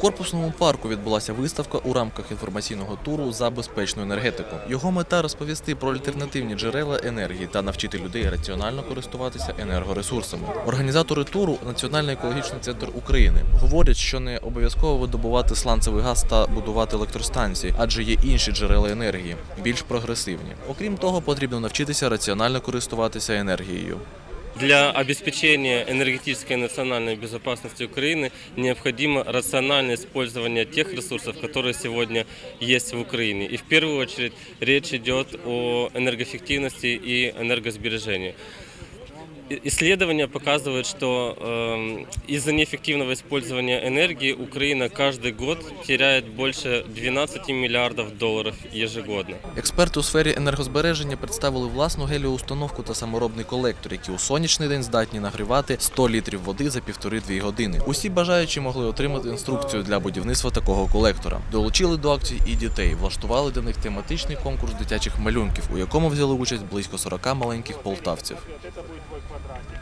корпусному парку відбулася виставка у рамках інформаційного туру за безпечну енергетику. Його мета розповісти про альтернативні джерела енергії та навчити людей раціонально користуватися енергоресурсами. Організатори туру Національний екологічний центр України говорять, що не обов'язково видобувати сланцевий газ та будувати електростанції, адже є інші джерела енергії, більш прогресивні. Окрім того, потрібно навчитися раціонально користуватися енергією. Для обеспечения энергетической и национальной безопасности Украины необходимо рациональное использование тех ресурсов, которые сегодня есть в Украине. И в первую очередь речь идет о энергоэффективности и энергосбережении. И- Исследования показывают, что эм, из-за неэффективного использования энергии Украина каждый год теряет больше 12 миллиардов долларов ежегодно. Експерти у сфері енергозбереження представили власну геліоустановку та саморобний колектор, які у сонячний день здатні нагрівати 100 літрів води за півтори-дві години. Усі бажаючі могли отримати інструкцію для будівництва такого колектора. Долучили до акції і дітей, влаштували для них тематичний конкурс дитячих малюнків, у якому взяли участь близько 40 маленьких полтавців. квадраті.